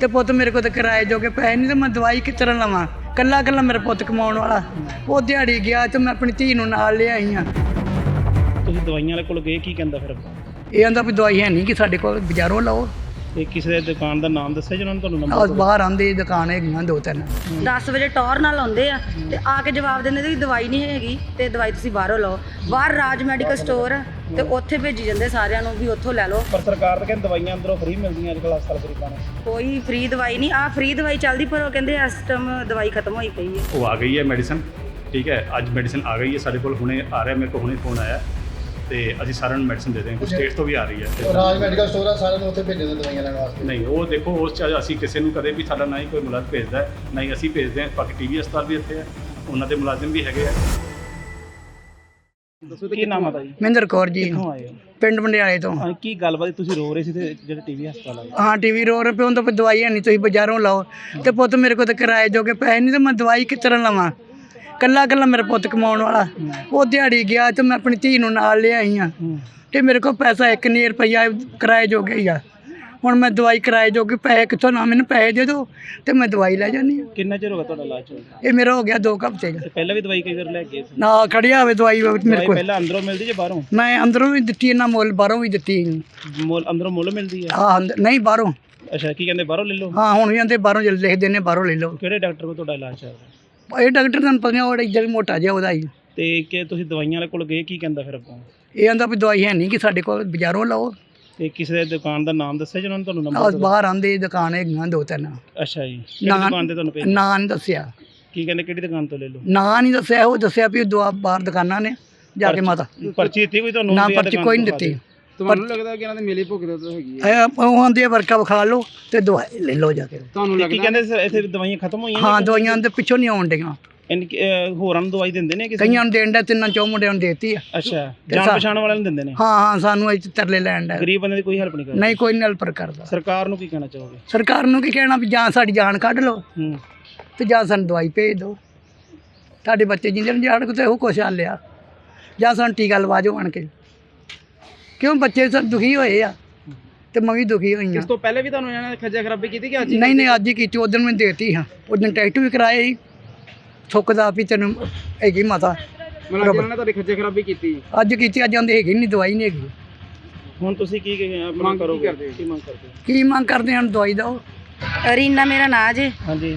ਤੇ ਪੁੱਤ ਮੇਰੇ ਕੋਲ ਤਾਂ ਕਿਰਾਏ ਜੋਗੇ ਪੈਸੇ ਨਹੀਂ ਤੇ ਮੈਂ ਦਵਾਈ ਤਰ੍ਹਾਂ ਲਵਾਂ? ਕੱਲਾ ਕੱਲਾ ਮੇਰਾ ਪੁੱਤ ਕਮਾਉਣ ਵਾਲਾ। ਉਹ ਦਿਹਾੜੀ ਗਿਆ ਤੇ ਮੈਂ ਆਪਣੀ ਧੀ ਨੂੰ ਨਾਲ ਲਿਆਈ ਆ। ਤੁਸੀਂ ਦਵਾਈਆਂ ਵਾਲੇ ਕੋਲ ਗਏ ਕੀ ਕਹਿੰਦਾ ਫਿਰ? ਇਹ ਆਂਦਾ ਵੀ ਦਵਾਈ ਹੈ ਨਹੀਂ ਕਿ ਸਾਡੇ ਕੋਲ ਬਾਜ਼ਾਰੋਂ ਲਓ। ਤੇ ਕਿਸੇ ਦੇ ਦੁਕਾਨ ਦਾ ਨਾਮ ਦੱਸਿਆ ਜਿਹਨਾਂ ਨੇ ਤੁਹਾਨੂੰ ਆਹ ਨੰਬਰ ਬਾਹਰ ਆਂਦੇ ਦੁਕਾਨ ਹੈਗੀਆਂ ਦੋ ਤਿੰਨ। 10 ਵਜੇ ਟੌਰ ਨਾਲ ਆਉਂਦੇ ਆ ਤੇ ਆ ਕੇ ਜਵਾਬ ਦਿੰਦੇ ਨੇ ਕਿ ਦਵਾਈ ਨਹੀਂ ਹੈਗੀ ਤੇ ਦਵਾਈ ਤੁਸੀਂ ਬਾਹਰੋਂ ਲਓ। ਬਾਹਰ ਰਾਜ ਮੈਡੀਕਲ ਸਟੋਰ ਆ ਤੇ ਉੱਥੇ ਭੇਜੀ ਜਾਂਦੇ ਸਾਰਿਆਂ ਨੂੰ ਵੀ ਉੱਥੋਂ ਲੈ ਲਓ। ਪਰ ਸਰਕਾਰ ਤਾਂ ਕਹਿੰਦੀ ਦਵਾਈਆਂ ਅੰਦਰੋਂ ਫ੍ਰੀ ਮਿਲਦੀਆਂ ਅੱਜ ਕੱਲ੍ਹ ਹਸਪਤਾਲ ਗਰੀਬਾਂ ਨੂੰ ਕੋਈ ਫ੍ਰੀ ਦਵਾਈ ਨਹੀਂ ਆ ਫ੍ਰੀ ਦਵਾਈ ਚੱਲਦੀ ਪਰ ਉਹ ਕਹਿੰਦੇ ਇਸ ਟਾਈਮ ਦਵਾਈ ਖਤਮ ਹੋਈ ਪਈ ਹੈ। ਉਹ ਆ ਗਈ ਹੈ ਮੈਡੀਸਨ ਠੀਕ ਹੈ ਅੱਜ ਮੈਡੀਸਨ ਆ ਗਈ ਹੈ ਸਾਡੇ ਕੋਲ ਹੁਣੇ ਆ ਰਿਹਾ ਮੇਰੇ ਕੋਲ ਹੁਣੇ ਫੋਨ ਆਇਆ। ਤੇ ਅਸੀਂ ਸਾਰਿਆਂ ਨੂੰ ਮੈਡੀਸਨ ਦੇ ਦੇਵਾਂਗੇ ਸਟੇਟ ਤੋਂ ਵੀ ਆ ਰਹੀ ਹੈ। ਰਾਜ ਮੈਡੀਕਲ ਸਟੋਰ ਆ ਸਾਰਿਆਂ ਨੂੰ ਉੱਥੇ ਭੇਜਦੇ ਦਵਾਈਆਂ ਲੈਣ ਵਾਸਤੇ। ਨਹੀਂ ਉਹ ਦੇਖੋ ਉਸ ਚ ਅਸੀਂ ਕਿਸੇ ਨੂੰ ਕਦੇ ਵੀ ਸਾਡਾ ਨਾ ਹੀ ਕੋਈ ਮੁਲਾਜ਼ਮ ਭੇਜਦਾ ਹੈ, ਨਾ ਹੀ ਅਸੀਂ ਭੇਜਦੇ ਹਾਂ। ਬਾਕੀ ਟੀਵੀ ਹਸਪਤਾਲ ਵੀ ਇੱਥੇ ਹੈ ਉਹਨਾਂ ਦੇ ਮੁਲਾਜ਼ਮ ਵੀ ਹੈਗੇ ਆ। ਦੱਸੋ ਕੀ ਨਾਮ ਆਦਾ ਜੀ ਮਹਿੰਦਰ ਕੌਰ ਜੀ। ਕਿੱਥੋਂ ਆਏ ਹੋ? ਪਿੰਡ ਮੰਡਿਆਲੇ ਤੋਂ। ਹਾਂ, ਕੀ ਗੱਲਬਾਤ ਤੁਸੀਂ ਰੋ ਰਹੇ ਸੀ ਤੇ ਜਿਹੜੇ ਟੀਵੀ ਹਸਪਤਾਲ ਆਏ ਹਾਂ ਟੀਵੀ ਰੋ ਰਹੇ ਪਿਓ ਤਾਂ ਕੋਈ ਦਵਾਈ ਹੈ ਨਹੀਂ ਤੁਸੀਂ ਬਾਜ਼ਾਰੋਂ ਲਾਓ। ਤੇ ਪੁੱਤ ਮੇਰੇ ਕੋਲ ਤਾਂ ਕਿਰਾਏ ਜੋਗੇ ਪੈਸੇ ਨਹੀਂ ਤੇ ਮੈਂ ਦਵਾਈ ਕਿਸ ਤਰ੍ਹਾਂ ਲਵਾਂ? ਕੱਲਾ ਕੱਲਾ ਮੇਰਾ ਪੁੱਤ ਕਮਾਉਣ ਵਾਲਾ। ਉਹ ਦਿਹਾੜੀ ਗਿਆ ਤੇ ਮੈਂ ਆਪਣੀ ਧੀ ਨੂੰ ਨਾਲ ਲਿਆਈ ਆ। ਤੇ ਮੇਰੇ ਕੋਲ ਪੈਸਾ 1 ਨੀ ਰੁਪਈਆ ਕਿਰਾਏ ਜੋਗੇ ਹੀ ਆ। ਹੁਣ ਮੈਂ ਦਵਾਈ ਕਿਰਾਏ ਜੋਗੇ ਪੈਸੇ ਕਿੱਥੋਂ ਨਾ ਮੈਨੂੰ ਪੈਸੇ ਦੇ ਦਿਓ ਤੇ ਮੈਂ ਦਵਾਈ ਲੈ ਜਾਂਦੀ ਹਾਂ ਕਿੰਨਾ ਚਿਰ ਹੋ ਗਿਆ ਤੁਹਾਡਾ ਇਲਾਜ ਚੱਲਦਾ ਇਹ ਮੇਰਾ ਹੋ ਗਿਆ 2 ਹਫ਼ਤੇ ਦਾ। ਪਹਿਲਾਂ ਵੀ ਦਵਾਈ ਕਈ ਵਾਰ ਲੈ ਕੇ ਗਏ ਸੀ? ਨਾ ਖੜਿਆ ਹੋਵੇ ਦਵਾਈ ਮੇਰੇ ਕੋਲ। ਪਹਿਲਾਂ ਅੰਦਰੋਂ ਮਿਲਦੀ ਜੇ ਬਾਹਰੋਂ? ਮੈਂ ਅੰਦਰੋਂ ਵੀ ਦਿੱਤੀ ਇਹਨਾਂ ਮੁੱਲ ਬਾਹਰੋਂ ਵੀ ਦਿੱਤੀ। ਮੁੱਲ ਅੰਦਰੋਂ ਮੁੱਲ ਮਿਲਦੀ ਹੈ ਹਾਂ ਨਹੀਂ ਬਾਹਰੋਂ। ਅੱਛਾ ਕੀ ਕਹਿੰਦੇ ਬਾਹਰੋਂ ਲੈ ਲਓ? ਹਾਂ ਹੁਣ ਵੀ ਆਂਦੇ ਬਾਹਰੋਂ ਲਿਖਦੇ ਨੇ ਬਾਹਰੋਂ ਲੈ ਲਓ। ਕਿਹੜੇ ਡਾਕਟਰ ਕੋਲ ਤੁਹਾਡਾ ਇਲਾਜ ਚੱਲ ਰਿਹਾ? ਇਹ ਡਾਕਟਰ ਤੁਹਾਨੂੰ ਪਤਾ ਉਹ ਇੱਧਰ ਮੋਟਾ ਜਿਹਾ ਉਹਦਾ ਹੀ। ਤੇ ਕਿ ਤੁਸੀਂ ਦਵਾਈਆਂ ਵਾਲੇ ਕੋਲ ਗਏ ਕੀ ਕਹਿੰਦਾ ਫਿਰ ਆਪਾਂ? ਇਹ ਆਂਦਾ ਵੀ ਦਵਾਈ ਹੈ ਨਹੀਂ ਕਿ ਸਾਡੇ ਕੋਲ ਬਾਜ਼ਾਰੋਂ ਲਓ। ਤੇ ਕਿਸੇ ਦੇ ਦੁਕਾਨ ਦਾ ਨਾਮ ਦੱਸਿਆ ਜਿਹਨਾਂ ਨੇ ਤੁਹਾਨੂੰ ਆਹ ਨੰਬਰ ਬਾਹਰ ਆਂਦੇ ਦੁਕਾਨ ਹੈਗੀਆਂ ਦੋ ਤਿੰਨ। ਅੱਛਾ ਜੀ। ਕਿਹੜੀ ਨਾ- ਦੁਕਾਨ ਤੇ ਤੁਹਾਨੂੰ ਭੇਜ ਨਾਂ ਨਹੀਂ ਦੱਸਿਆ। ਕੀ ਕਹਿੰਦੇ ਕਿਹੜੀ ਦੁਕਾਨ ਤੋਂ ਲੈ ਲਓ? ਨਾਂ ਨਹੀਂ ਦੱਸਿਆ ਉਹ ਦੱਸਿਆ ਵੀ ਦਵਾ ਬਾਹਰ ਦੁਕਾਨਾਂ ਨੇ ਜਾ ਕੇ ਮਾਤਾ। ਪਰਚੀ ਦਿੱਤੀ ਕੋਈ ਤੁਹਾਨੂੰ? ਨਾ ਵੀ ਪਰਚੀ ਦੁਕਾਨ ਕੋਈ ਨਹੀਂ ਤੋਂ ਦਿੱਤੀ। ਤੁਹਾਨੂੰ ਲੱਗਦਾ ਕਿ ਇਹਨਾਂ ਦੇ ਮੇਲੇ ਭੁਗਦੇ ਤਾਂ ਹੈਗੀ ਇਹ ਉਹ ਆਂਦੇ ਵਰਕਾ ਵਿਖਾ ਲਓ ਤੇ ਦਵਾਈ ਲੈ ਲਓ ਜਾ ਕੇ। ਤੁਹਾਨੂੰ ਕੀ ਕਹਿੰਦੇ ਸਰ, ਇੱਥੇ ਦਵਾਈਆਂ ਖਤਮ ਹੋਈਆਂ ਹਾਂ ਦਵਾਈਆਂ ਦੇ ਪਿੱਛੋਂ ਨਹੀਂ ਆਉਣ ਡੀਆਂ ਇਨ ਹੋਰਾਂ ਨੂੰ ਦਵਾਈ ਦਿੰਦੇ ਨੇ ਕਿਸੇ ਨੂੰ? ਕਈਆਂ ਨੂੰ? ਦੇਣ ਦਾ ਤਿੰਨਾਂ ਚੌ ਮੁੰਡਿਆਂ ਨੂੰ ਦੇਤੀ ਆ। ਅੱਛਾ ਤੇ ਜਾਣ ਸਾ- ਪਛਾਣ ਵਾਲਿਆਂ ਨੂੰ ਦਿੰਦੇ ਨੇ? ਹਾਂ ਹਾਂ ਸਾਨੂੰ ਇਹ 'ਚ ਤਰਲੇ ਲੈਣ ਦਾ ਗਰੀਬ ਬੰਦੇ ਦੀ ਕੋਈ ਹੈਲਪ ਨਹੀਂ ਕਰਦੇ? ਨਹੀਂ ਕੋਈ ਨਲਪਰ ਕਰਦਾ। ਸਰਕਾਰ ਨੂੰ ਕੀ ਕਹਿਣਾ ਚਾਹੋਗੇ? ਸਰਕਾਰ ਨੂੰ ਕੀ ਕਹਿਣਾ ਵੀ ਜਾਂ ਸਾਡੀ ਜਾਨ ਕੱਢ ਲਓ ਹੂੰ। ਤੇ ਜਾਂ ਸਾਨੂੰ ਦਵਾਈ ਭੇਜ ਦਿਓ। ਤੁਹਾਡੇ ਬੱਚੇ ਜਿੰਦੇ ਨੂੰ ਜਾਣ ਕਿਤੇ ਉਹ ਕੁਛ ਹਾਲ ਲਿਆ। ਜਾਂ ਸਾਨੂੰ ਟੀਕਾ ਲਵਾ ਜਾਓ ਆਣ ਕੇ। ਕਿਉਂ ਬੱਚੇ ਸਭ ਦੁਖੀ ਹੋਏ ਆ? ਤੇ ਮੈਂ ਵੀ ਦੁਖੀ ਹੋਈ ਆ ਤੋਂ ਪਹਿਲੇ ਵੀ ਤੁਹਾਨੂੰ ਇਹਨਾਂ ਨੇ ਖੱਜਾ ਖਰਾਬੀ ਕੀਤੀ ਕਿ ਨਹੀਂ ਨਹੀਂ ਅੱਜ ਹੀ ਕੀਤੀ ਉਦੋਂ ਮੈਂ ਦੇਤੀ ਹਾਂ। ਉਦੋਂ ਟੈਸਟ ਵੀ ਕਰਾਏ ਸੀ। ਥੁੱਕਦਾ ਵੀ ਤੈਨੂੰ ਹੈਗੀ ਮਾਤਾ। ਮਤਲਬ ਇਹਨਾਂ ਨੇ ਤੁਹਾਡੀ ਖੱਜਾ ਖਰਾਬੀ ਕੀਤੀ। ਅੱਜ ਕੀਤੀ ਅੱਜ ਆਂਦੇ ਹੈਗੀ ਨਹੀਂ ਦਵਾਈ ਨਹੀਂ ਹੈਗੀ। ਹੁਣ ਤੁਸੀਂ ਕੀ ਕੀ ਆਪਣਾ ਕਰੋਗੇ? ਕੀ ਮੰਗ ਕਰਦੇ ਕੀ ਮੰਗ ਕਰਦੇ ਹਨ ਦਵਾਈ ਦਿਓ ਰੀਨਾ ਮੇਰਾ ਨਾਂ ਜੇ ਹਾਂਜੀ।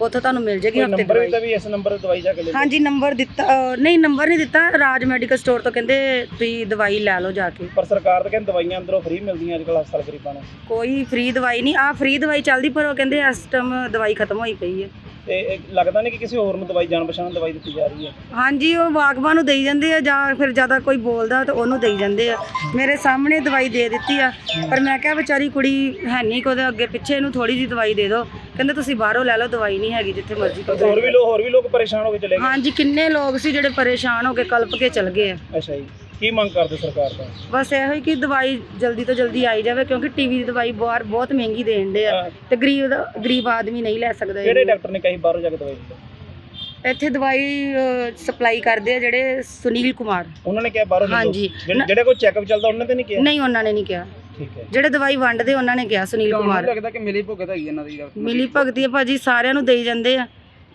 ਉੱਥੋਂ ਤੁਹਾਨੂੰ ਮਿਲ ਜੇਗੀ ਹਫ਼ਤੇ ਨੰਬਰ ਵੀ ਤਾਂ ਵੀ ਇਸ ਨੰਬਰ ਤੇ ਦਵਾਈ ਜਾ ਕੇ ਲੈ ਲਓ। ਹਾਂਜੀ ਨੰਬਰ ਦਿੱਤਾ ਅਹ ਨਹੀਂ ਨੰਬਰ ਨਹੀਂ ਦਿੱਤਾ। ਰਾਜ ਮੈਡੀਕਲ ਸਟੋਰ ਤੋਂ ਕਹਿੰਦੇ ਤੁਸੀਂ ਦਵਾਈ ਲੈ ਲਓ ਜਾ ਕੇ। ਪਰ ਸਰਕਾਰ ਤਾਂ ਕਹਿੰਦੀ ਦਵਾਈਆਂ ਅੰਦਰੋਂ ਫ੍ਰੀ ਮਿਲਦੀਆਂ ਅੱਜ ਕੱਲ੍ਹ ਹਸਪਤਾਲ ਗਰੀਬਾਂ ਨੂੰ। ਕੋਈ ਫ੍ਰੀ ਦਵਾਈ ਨਹੀਂ। ਆ ਫ੍ਰੀ ਦਵਾਈ ਚੱਲਦੀ ਪਰ ਉਹ ਕਹਿੰਦੇ ਇਸ ਟਾਈਮ ਦਵਾਈ ਖਤਮ ਹੋਈ ਪਈ ਹੈ। ਤੇ ਇਹ ਲੱਗਦਾ ਨਹੀਂ ਕਿ ਕਿਸੇ ਹੋਰ ਨੂੰ ਦਵਾਈ ਜਾਣ ਪਛਾਣ ਦਵਾਈ ਦਿੱਤੀ ਜਾ ਰਹੀ ਹੈ। ਹਾਂਜੀ ਉਹ ਬਾਗਬਾਨ ਨੂੰ ਦੇਈ ਜਾਂਦੇ ਆ ਜਾਂ ਫਿਰ ਜ਼ਿਆਦਾ ਕੋਈ ਬੋਲਦਾ ਤਾਂ ਉਹਨੂੰ ਦੇਈ ਜਾਂਦੇ ਆ। ਮੇਰੇ ਸਾਹਮਣੇ ਦਵਾਈ ਦੇ ਦਿੱਤੀ ਆ ਪਰ ਮੈਂ ਕਿਹਾ ਵਿਚਾਰੀ ਕੁੜੀ ਹੈ ਨਹੀਂ ਕੋਦੇ ਅੱਗੇ ਪਿੱਛੇ ਇਹਨੂੰ ਥੋੜੀ ਜੀ ਦਵਾਈ ਦੇ ਦਿਓ। ਕਹਿੰਦੇ ਤੁਸੀਂ ਬਾਹਰੋਂ ਲੈ ਲਓ ਦਵਾਈ ਨਹੀਂ ਹੈਗੀ ਜਿੱਥੇ ਮਰਜ਼ੀ ਤੇ ਹੋਰ ਵੀ ਲੋਕ ਹੋਰ ਵੀ ਲੋਕ ਪਰੇਸ਼ਾਨ ਹੋ ਕੇ ਚਲੇ ਗਏ ਹਾਂਜੀ ਕਿੰਨੇ ਲੋਕ ਸੀ ਜਿਹੜੇ ਪਰੇਸ਼ਾਨ ਹੋ ਕੇ ਕਲਪ ਕੇ ਚਲ ਗਏ ਆ ਅੱਛਾ ਜੀ ਕੀ ਮੰਗ ਕਰਦੇ ਸਰਕਾਰ ਤੋਂ ਬਸ ਇਹੋ ਹੀ ਕਿ ਦਵਾਈ ਜਲਦੀ ਤੋਂ ਜਲਦੀ ਆਈ ਜਾਵੇ ਕਿਉਂਕਿ ਟੀਵੀ ਦੀ ਦਵਾਈ ਬਾਹਰ ਬਹੁਤ ਮਹਿੰਗੀ ਦੇਣ ਦੇ ਆ ਹਾਂ। ਤੇ ਗਰੀਬ ਦਾ ਗਰੀਬ ਆਦਮੀ ਨਹੀਂ ਲੈ ਸਕਦਾ ਕਿਹੜੇ। ਡਾਕਟਰ ਨੇ ਕਹੀ ਬਾਹਰੋਂ ਜਾ ਕੇ ਦਵਾਈ? ਇੱਥੇ ਦਵਾਈ ਸਪਲਾਈ ਕਰਦੇ ਆ ਜਿਹੜੇ ਸੁਨੀਲ ਕੁਮਾਰ ਉਹਨਾਂ ਨੇ ਕਿਹਾ ਬਾਹਰੋਂ ਲੈ ਲਓ ਹਾਂਜੀ। ਜਿਹੜੇ- ਜਿਹੜੇ ਕੋਈ ਚੈੱਕਅਪ ਚੱਲਦਾ ਉਹਨਾਂ ਤੇ ਨਹੀਂ ਕਿਹਾ ਨਹੀਂ ਉਹਨਾਂ ਨੇ ਨਹੀਂ ਕਿਹਾ ਠੀਕ ਹੈ। ਜਿਹੜੇ ਦਵਾਈ ਵੰਡਦੇ ਉਹਨਾਂ ਨੇ ਕਿਹਾ ਸੁਨੀਲ ਕੁਮਾਰ। ਲੱਗਦਾ ਕਿ ਮਿਲੀ ਭੁਗਤ ਹੈਗੀ ਇਹਨਾਂ ਦੀ ਮਿਲੀ ਭਗਤੀ ਆ ਭਾਜੀ ਸਾਰਿਆਂ ਨੂੰ ਦੇਈ ਜਾਂਦੇ ਆ।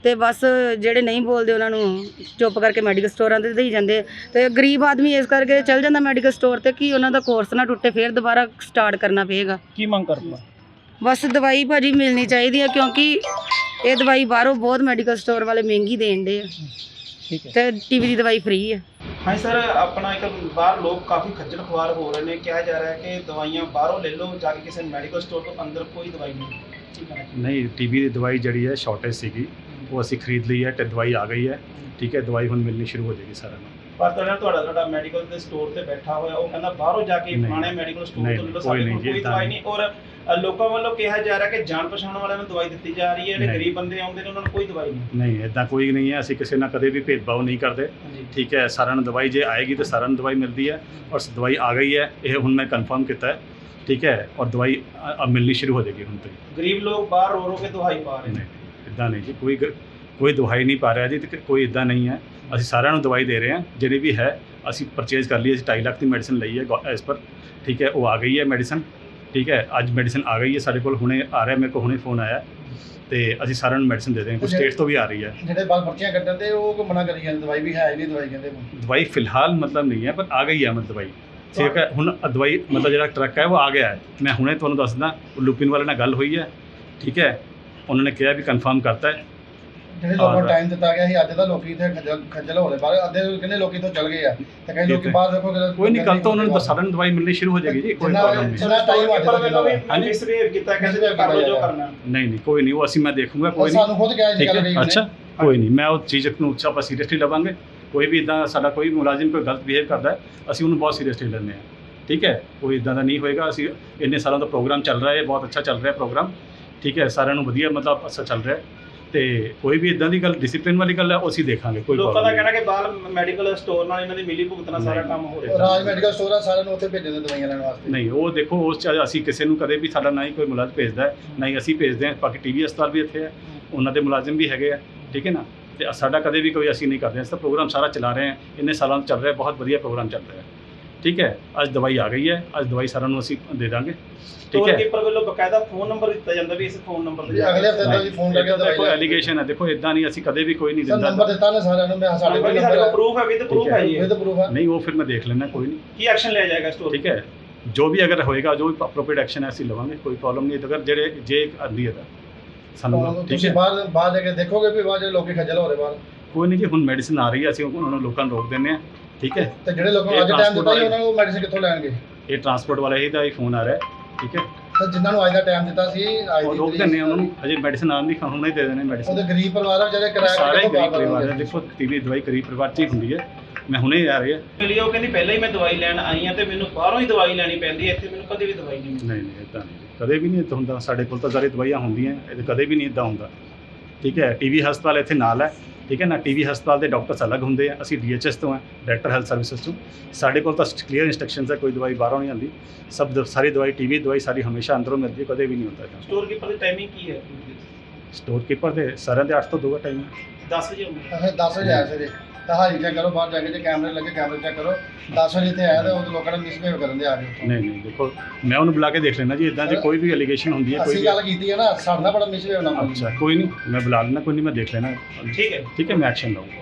ਤੇ ਬਸ ਜਿਹੜੇ ਨਹੀਂ ਬੋਲਦੇ ਉਹਨਾਂ ਨੂੰ ਚੁੱਪ ਕਰਕੇ ਮੈਡੀਕਲ ਸਟੋਰਾਂ ਤੇ ਦੇਈ ਜਾਂਦੇ ਆ। ਤੇ ਗਰੀਬ ਆਦਮੀ ਇਸ ਕਰਕੇ ਚੱਲ ਜਾਂਦਾ ਮੈਡੀਕਲ ਸਟੋਰ ਤੇ ਕਿ ਉਹਨਾਂ ਦਾ ਕੋਰਸ ਨਾ ਟੁੱਟੇ ਫਿਰ ਦੁਬਾਰਾ ਸਟਾਰਟ ਕਰਨਾ ਪਏਗਾ। ਕੀ ਮੰਗ ਕਰਦੇ ਬਸ ਦਵਾਈ ਭਾਜੀ ਮਿਲਣੀ ਚਾਹੀਦੀ ਆ ਕਿਉਂਕਿ ਇਹ ਦਵਾਈ ਬਾਹਰੋਂ ਬਹੁਤ ਮੈਡੀਕਲ ਸਟੋਰ ਵਾਲੇ ਮਹਿੰਗੀ ਦੇਣਦੇ ਆ। ਠੀਕ ਹੈ। ਤੇ ਟੀਵੀ ਦੀ ਦਵਾਈ ਫ੍ਰੀ ਆ। ਹਾਂ ਸਰ, ਆਪਣਾ ਇੱਕ ਬਾਹਰ ਲੋਕ ਕਾਫੀ ਖੱਜਲ ਖੁਆਰ ਹੋ ਰਹੇ ਨੇ। ਕਿਹਾ ਜਾ ਰਿਹਾ ਹੈ ਕਿ ਦਵਾਈਆਂ ਬਾਹਰੋਂ ਲੈ ਲਓ ਜਾ ਕੇ ਕਿਸੇ ਮੈਡੀਕਲ ਸਟੋਰ ਤੋਂ ਅੰਦਰ ਕੋਈ ਦਵਾਈ ਨਹੀਂ ਠੀਕ ਹੈ ਨਹੀਂ ਟੀਵੀ ਦੀ ਦਵਾਈ ਜਿਹੜੀ ਹੈ ਸ਼ਾਰਟੇਜ ਸੀਗੀ। ਉਹ ਅਸੀਂ ਖਰੀਦ ਲਈ ਹੈ ਤੇ ਦਵਾਈ ਆ ਗਈ ਹੈ। ਠੀਕ ਹੈ ਦਵਾਈ ਹੁਣ ਮਿਲਣੀ ਸ਼ੁਰੂ ਹੋ ਜਾਏਗੀ ਸਾਰਿਆਂ ਨੂੰ। ਪਰ ਤੁਹਾਡਾ ਤੁਹਾਡਾ ਤੁਹਾਡਾ ਮੈਡੀਕਲ ਦੇ ਸਟੋਰ ਤੇ ਬੈਠਾ ਹੋਇਆ ਉਹ ਕਹਿੰਦਾ ਬਾਹਰੋਂ ਜਾ ਕੇ। ਫਲਾਣੇ ਮੈਡੀਕਲ ਸਟੋਰ ਤੋਂ ਲੈ ਸਾਡੇ ਕੋਲ ਕੋਈ ਦਵਾਈ ਨਹੀਂ। ਔਰ ਲੋਕਾਂ ਵੱਲੋਂ ਕਿਹਾ ਜਾ ਰਿਹਾ ਕਿ ਜਾਣ ਪਛਾਣ ਵਾਲਿਆਂ ਨੂੰ ਦਵਾਈ ਦਿੱਤੀ ਜਾ ਰਹੀ ਹੈ ਜਿਹੜੇ। ਗਰੀਬ ਬੰਦੇ ਆਉਂਦੇ ਨੇ ਉਹਨਾਂ ਨੂੰ ਕੋਈ ਦਵਾਈ ਨਹੀਂ। ਨਹੀਂ ਇਦਾਂ ਕੋਈ ਨਹੀਂ ਹੈ। ਅਸੀਂ ਕਿਸੇ ਨਾਲ ਕਦੇ ਵੀ ਭੇਦਭਾਵ ਨਹੀਂ ਕਰਦੇ। ਠੀਕ ਹੈ ਸਾਰਿਆਂ ਨੂੰ ਦਵਾਈ ਜੇ ਆਏਗੀ ਤਾਂ ਸਾਰਿਆਂ ਨੂੰ ਦਵਾਈ ਮਿਲਦੀ ਹੈ। ਔਰ ਦਵਾਈ ਆ ਗਈ ਹੈ ਇਹ ਹੁਣ ਮੈਂ ਕਨਫਰਮ ਕੀਤਾ ਹੈ। ਠੀਕ ਹੈ ਔਰ ਦਵਾਈ ਮਿਲਣੀ ਸ਼ੁਰੂ ਹੋ ਜਾਏਗੀ ਹੁਣ ਤੋਂ। ਗਰੀਬ ਲੋਕ ਬਾਹਰ ਰੋ ਰੋ ਕੇ ਦਵਾਈ ਪਾ ਰਹੇ ਨੇ। ਇਦਾਂ ਨਹੀਂ ਜੀ ਕੋਈ ਕੋਈ ਦਵਾਈ ਨਹੀਂ ਪਾ ਰਿਹਾ ਜੀ ਤੇ ਕੋਈ ਇਦਾਂ ਨਹੀਂ ਹੈ। ਅਸੀਂ ਸਾਰਿਆਂ ਨੂੰ ਦਵਾਈ ਦੇ ਰਹੇ ਹਾਂ ਜਿਹੜੀ ਵੀ ਹੈ ਅਸੀਂ ਪਰਚੇਜ਼ ਕਰ ਲਈ ਅਸੀਂ 2.5 ਲੱਖ ਦੀ ਮੈਡੀਸਿਨ ਲਈ ਹੈ ਐਸ ਪਰ ਠੀਕ ਹੈ ਉਹ ਆ ਗਈ ਹੈ ਮੈਡੀਸਿਨ ਠੀਕ ਹੈ ਅੱਜ ਮੈਡੀਸਿਨ ਆ ਗਈ ਹੈ ਸਾਡੇ ਕੋਲ ਹੁਣੇ ਆ ਰਿਹਾ ਮੇਰੇ ਕੋਲ ਹੁਣੇ ਫੋਨ ਆਇਆ ਤੇ ਅਸੀਂ ਸਾਰਿਆਂ ਨੂੰ ਮੈਡੀਸਿਨ ਦੇ ਹਾਂ ਕੁਝ ਸਟੇਟ ਤੋਂ ਵੀ ਆ ਰਹੀ ਹੈ। ਜਿਹੜੇ ਬਾਲ ਪਰਚੀਆਂ ਕੱਟਣ ਤੇ ਉਹ ਕੋ ਮਨਾ ਕਰੀ ਜਾਂਦੇ ਦਵਾਈ ਵੀ ਹੈ ਨਹੀਂ ਦਵਾਈ ਕਹਿੰਦੇ ਦਵਾਈ ਫਿਲਹਾਲ ਮਤਲਬ ਨਹੀਂ ਹੈ ਪਰ ਆ ਗਈ ਹੈ ਮਤਲਬ ਦਵਾਈ। ਠੀਕ ਹੈ ਹੁਣ ਦਵਾਈ ਮਤਲਬ ਜਿਹੜਾ ਟਰੱਕ ਹੈ ਉਹ ਆ ਗਿਆ ਹੈ। ਮੈਂ ਹੁਣੇ ਤੁਹਾਨੂੰ ਦੱਸਦਾ ਲੁਪਿਨ ਵਾਲੇ ਨਾਲ ਗੱਲ ਹੋਈ ਹੈ ਠੀਕ ਹੈ ਉਹਨਾਂ ਨੇ ਕਿਹਾ ਵੀ ਕਨਫਰਮ ਕਰਤਾ ਹੈ। ਜਿਹੜੇ ਲੋਕਾਂ ਨੂੰ ਟਾਈਮ ਦਿੱਤਾ ਗਿਆ ਸੀ ਅੱਜ ਦਾ ਲੋਕੀ ਇੱਥੇ ਖੱਜਲ ਖੱਜਲ ਹੋ ਰਹੇ। ਬਾਹਰ ਅੱਧੇ ਕਿੰਨੇ ਲੋਕੀ ਤੋਂ ਚਲ ਗਏ ਆ। ਤੇ ਕਈ ਲੋਕੀ ਹੈ। ਬਾਹਰ ਦੇਖੋ ਕੋਈ ਨਹੀਂ ਕੱਲ ਤੋਂ ਉਹਨਾਂ ਨੂੰ ਤਾਂ ਸਾਰਿਆਂ ਨੂੰ ਦਵਾਈ ਮਿਲਣੀ ਸ਼ੁਰੂ ਹੋ ਜਾਏਗੀ ਜੀ ਕੋਈ ਪ੍ਰੋਬਲਮ ਨਹੀਂ। ਜਿੰਨਾ ਟਾਈਮ ਅੱਜ ਦਾ ਵੀ ਹਾਂਜੀ। ਮਿਸਬੀਹੇਵ ਕੀਤਾ ਕਹਿੰਦੇ ਕਰ ਲਓ ਜੋ ਕਰਨਾ। ਨਹੀਂ ਨਹੀਂ ਕੋਈ ਨਹੀਂ ਉਹ ਅਸੀਂ ਮੈਂ ਦੇਖੂੰਗਾ ਕੋਈ ਨਹੀਂ। ਸਾਨੂੰ ਖੁਦ ਕਿਹਾ ਠੀਕ ਗੱਲ ਹੈ ਅੱਛਾ ਕੋਈ ਨਹੀਂ ਮੈਂ ਉਹ ਚੀਜ਼ ਨੂੰ ਆਪਾਂ ਸੀਰੀਅਸਲੀ ਲਵਾਂਗੇ। ਕੋਈ ਵੀ ਇਦਾਂ ਸਾਡਾ ਕੋਈ ਮੁਲਾਜ਼ਮ ਕੋਈ ਗਲਤ ਬਿਹੇਵ ਕਰਦਾ ਹੈ ਅਸੀਂ ਉਹਨੂੰ ਬਹੁਤ ਸੀਰੀਅਸਲੀ ਲੈਂਦੇ ਹਾਂ। ਠੀਕ ਹੈ ਕੋਈ ਇਦਾਂ ਦਾ ਨਹੀਂ ਹੋਏਗਾ ਅਸੀਂ ਇੰਨੇ ਸਾਲਾਂ ਦਾ ਪ੍ਰੋਗਰਾਮ ਚੱਲ ਰਿਹਾ ਹੈ ਬਹੁਤ ਅੱਛਾ ਚੱਲ ਰਿਹਾ ਪ੍ਰੋਗਰਾਮ ਠੀਕ ਹੈ ਸਾਰਿਆਂ ਨੂੰ ਵਧੀਆ ਮਤਲਬ ਅੱਛਾ ਚੱਲ ਰਿਹਾ ਹੈ ਤੇ ਕੋਈ ਵੀ ਇਦਾਂ ਦੀ ਗੱਲ ਡਿਸਪਲਿਨ ਵਾਲੀ ਗੱਲ ਹੈ ਉਹ ਅਸੀਂ ਦੇਖਾਂਗੇ ਕੋਈ ਲੋਕਾਂ ਦਾ ਕਹਿਣਾ ਕਿ ਬਾਲ ਮੈਡੀਕਲ ਸਟੋਰ ਨਾਲ ਇਹਨਾਂ ਦੀ ਮਿਲੀ ਭੁਗਤ ਨਾਲ ਸਾਰਾ। ਕੰਮ ਹੋ ਰਿਹਾ। ਰਾਜ ਮੈਡੀਕਲ ਸਟੋਰ ਆ ਸਾਰਿਆਂ ਨੂੰ ਉੱਥੇ ਭੇਜਣ ਦੇ ਦਵਾਈਆਂ ਲੈਣ ਵਾਸਤੇ। ਨਹੀਂ ਉਹ ਦੇਖੋ ਉਸ ਚ ਅਸੀਂ ਕਿਸੇ ਨੂੰ ਕਦੇ ਵੀ ਸਾਡਾ ਨਾ ਹੀ ਕੋਈ ਮੁਲਾਜ਼ਮ ਭੇਜਦਾ ਹੈ ਨਾ ਹੀ ਅਸੀਂ ਭੇਜਦੇ ਹਾਂ ਬਾਕੀ ਟੀਵੀ ਹਸਪਤਾਲ ਵੀ ਇੱਥੇ ਹੈ ਉਹਨਾਂ ਦੇ ਮੁਲਾਜ਼ਮ ਵੀ ਹੈਗੇ ਆ ਠੀਕ ਹੈ ਨਾ? ਤੇ ਸਾਡਾ ਕਦੇ ਵੀ ਕੋਈ ਅਸੀਂ ਨਹੀਂ ਕਰਦੇ ਅਸੀਂ ਤਾਂ ਪ੍ਰੋਗਰਾਮ ਸਾਰਾ ਚਲਾ ਰਹੇ ਹਾਂ ਇੰਨੇ ਸਾਲਾਂ ਤੋਂ ਚੱਲ ਰਿਹਾ ਬਹੁਤ ਵਧੀਆ ਪ੍ਰੋਗਰਾਮ ਚੱਲ ਰਿਹਾ। ਹੈ ਠੀਕ ਹੈ? ਅੱਜ ਦਵਾਈ ਆ ਗਈ ਹੈ। ਅੱਜ ਦਵਾਈ ਸਾਰਿਆਂ ਨੂੰ ਅਸੀਂ ਦੇ ਦਾਂਗੇ। ਠੀਕ ਹੈ? ਕੀਪਰ ਵੱਲੋਂ ਬਕਾਇਦਾ ਫੋਨ ਨੰਬਰ ਦਿੱਤਾ ਜਾਂਦਾ ਵੀ ਇਸ ਫੋਨ ਨੰਬਰ ਤੇ ਵੀ ਅਗਲੇ ਹਫ਼ਤੇ ਤੋਂ ਜੀ ਫੋਨ ਕਰਕੇ ਦਵਾਈ ਦੇਖੋ ਐਲੀਗੇਸ਼ਨ ਹੈ। ਦੇਖੋ ਇਦਾਂ ਨਹੀਂ ਅਸੀਂ ਕਦੇ ਵੀ ਕੋਈ ਨਹੀਂ ਸਰ ਨੰਬਰ ਦਿੰਦਾ ਦਿੱਤਾ ਨੇ ਸਾਰਿਆਂ ਨੂੰ ਮੈਂ ਸਾਡੇ ਕੋਲ ਸਾਡੇ ਕੋਲ ਨੰਬਰ ਪ੍ਰੂਫ ਹੈ ਵਿਦ ਪ੍ਰੂਫ ਹੈ। ਜੀ। ਇਹ ਤਾਂ ਪ੍ਰੂਫ ਹੈ। ਨਹੀਂ ਉਹ ਫਿਰ ਮੈਂ ਦੇਖ ਲੈਣਾ ਕੋਈ ਨਹੀਂ। ਕੀ ਐਕਸ਼ਨ ਲਿਆ ਜਾਏਗਾ ਸਟੋਰ ਠੀਕ ਹੈ? ਜੋ ਵੀ ਅਗਰ ਹੋਏਗਾ ਜੋ ਵੀ ਅਪਰੋਪਰੀਏਟ ਐਕਸ਼ਨ ਹੈ ਅਸੀਂ ਲਵਾਂਗੇ ਕੋਈ ਪ੍ਰੋਬਲਮ ਨਹੀਂ। ਅਗਰ ਜਿਹੜੇ ਜੇ ਆਂਦੀ ਹੈ ਤਾਂ ਸਾਨੂੰ ਠੀਕ ਹੈ? ਬਾਹਰ ਬਾਹਰ ਜਾ ਕੇ ਦੇਖੋਗੇ ਵੀ ਬਾਹਰ ਲੋਕੀ ਖੱਜਲ ਹੋ ਰਹੇ ਬਾਹਰ। ਕੋਈ ਨਹੀਂ ਜੀ ਹੁਣ ਮੈਡੀਸਿਨ ਆ ਰਹੀ ਹੈ ਅਸੀਂ ਉਹਨਾਂ ਨੂੰ ਲੋਕਾਂ ਨੂੰ ਰੋਕ ਦਿੰਦੇ ਹਾਂ ਠੀਕ ਹੈ? ਤੇ ਜਿਹੜੇ ਲੋਕਾਂ ਨੂੰ ਅੱਜ ਟਾਈਮ ਦਿੱਤਾ ਸੀ ਉਹਨਾਂ ਨੂੰ ਮੈਡੀਸਿਨ ਕਿੱਥੋਂ ਲੈਣਗੇ? ਇਹ ਟਰਾਂਸਪੋਰਟ ਵਾਲੇ ਹੀ ਦਾ ਹੀ ਫੋਨ ਆ ਰਿਹਾ ਹੈ, ਠੀਕ ਹੈ? ਤੇ ਜਿਨ੍ਹਾਂ ਨੂੰ ਅੱਜ ਦਾ ਟਾਈਮ ਦਿੱਤਾ ਸੀ ਅੱਜ ਦੀ ਰੋਕ ਹਾਂ ਉਹਨਾਂ ਨੂੰ ਅਜੇ ਮੈਡੀਸਿਨ ਆਉਣ ਦੀ ਹੁਣੇ ਦੇ ਦੇਣੇ ਮੈਡੀਸਿਨ ਉਹਦੇ ਗਰੀਬ ਪਰਿਵਾਰ ਆ ਵਿਚਾਰੇ ਕਿਰਾਇਆ ਸਾਰੇ ਗਰੀਬ ਪਰਿਵਾਰ ਹੈ ਲਾਉਣਗੇ? ਦੇਖੋ ਟੀਵੀ ਦਵਾਈ ਗਰੀਬ ਪਰਿਵਾਰ 'ਚ ਹੀ ਹੁੰਦੀ ਹੈ ਮੈਂ ਹੁਣੇ ਆ ਰਹੀ। ਹੈ ਲਈ ਉਹ ਕਹਿੰਦੀ ਪਹਿਲਾਂ ਹੀ ਮੈਂ ਦਵਾਈ ਲੈਣ ਆਈ ਆ ਤੇ ਮੈਨੂੰ ਬਾਹਰੋਂ ਹੀ ਦਵਾਈ ਲੈਣੀ ਪੈਂਦੀ ਹੈ ਇੱਥੇ ਮੈਨੂੰ ਕਦੇ ਵੀ ਦਵਾਈ ਨਹੀਂ ਮਿਲਦੀ ਨਹੀਂ ਨਹੀਂ ਇਦਾਂ ਨਹੀਂ ਕਦੇ ਵੀ ਨਹੀਂ ਹੁੰਦਾ ਸਾਡੇ ਕੋਲ ਤਾਂ ਸਾਰੇ ਦਵਾਈਆਂ ਹੁੰਦੀਆਂ ਇਹ ਕਦੇ ਵੀ ਨਹੀਂ ਇਦਾਂ ਹੁੰਦਾ ਠੀਕ ਹੈ? ਟੀਵੀ ਹਸਪਤਾਲ ਇੱਥੇ ਨਾਲ ਹੈ ਠੀਕ ਹੈ ਨਾ ਟੀਵੀ ਹਸਪਤਾਲ ਦੇ ਡਾਕਟਰਸ ਅਲੱਗ ਹੁੰਦੇ ਆ ਅਸੀਂ ਡੀਐਚਐਸ ਤੋਂ ਹਾਂ ਡਾਇਰੈਕਟਰ ਹੈਲਥ ਸਰਵਿਸਿਜ਼ ਤੋਂ। ਸਾਡੇ ਕੋਲ ਤਾਂ ਕਲੀਅਰ ਇਨਸਟਰਕਸ਼ਨਸ ਹੈ ਕੋਈ ਦਵਾਈ ਬਾਹਰੋਂ ਨਹੀਂ ਆਉਂਦੀ। ਸਭ ਦ- ਸਾਰੀ ਦਵਾਈ ਟੀਵੀ ਦਵਾਈ ਸਾਰੀ ਹਮੇਸ਼ਾ ਅੰਦਰੋਂ ਮਿਲਦੀ ਹੈ ਕਦੇ ਵੀ ਨਹੀਂ ਹੁੰਦਾ ਸਟੋਰ ਕੀਪਰ ਦੀ ਟਾਈਮਿੰਗ ਕੀ ਹੈ? ਸਟੋਰ ਕੀਪਰ ਦੇ ਸਾਰਿਆਂ ਦੇ 8 ਤੋਂ 2 ਟਾਈਮ 10 ਵਜੇ ਹੁੰਦੀ ਅੱਛਾ 10 ਵਜੇ ਆਇਆ ਸਵੇਰੇ। ਤਾਂ ਹਾਈ ਚੈੱਕ ਕਰੋ ਬਾਹਰ ਜਾ ਕੇ ਜੇ ਕੈਮਰੇ ਲੱਗੇ ਕੈਮਰੇ ਚੈੱਕ ਕਰੋ। 10 ਵਜੇ ਇੱਥੇ ਆਇਆ ਤੇ ਉਹ ਲੋਕਾਂ ਨੇ ਮਿਸਬਿਹੇਵ ਕਰਨ ਦੇ ਆ ਉੱਥੋਂ। ਨਹੀਂ ਨਹੀਂ ਦੇਖੋ ਮੈਂ ਉਹਨੂੰ ਬੁਲਾ ਕੇ ਦੇਖ ਲੈਣਾ ਜੀ ਇਦਾਂ ਜੇ ਕੋਈ ਵੀ ਐਲੀਗੇਸ਼ਨ ਹੁੰਦੀ ਹੈ ਕੋਈ ਅਸੀਂ ਵੀ ਗੱਲ ਕੀਤੀ ਹੈ ਨਾ ਸਾਡੇ ਨਾਲ ਬੜਾ ਮਿਸਬਿਹੇਵ ਨਾ ਅੱਛਾ ਕੋਈ ਨਹੀਂ ਮੈਂ ਬੁਲਾ ਲੈਣਾ ਕੋਈ ਨਹੀਂ ਮੈਂ ਦੇਖ ਲੈਣਾ ਠੀਕ ਹੈ। ਠੀਕ ਹੈ ਮੈਂ ਐਕਸ਼ਨ ਲਵਾਂਗਾ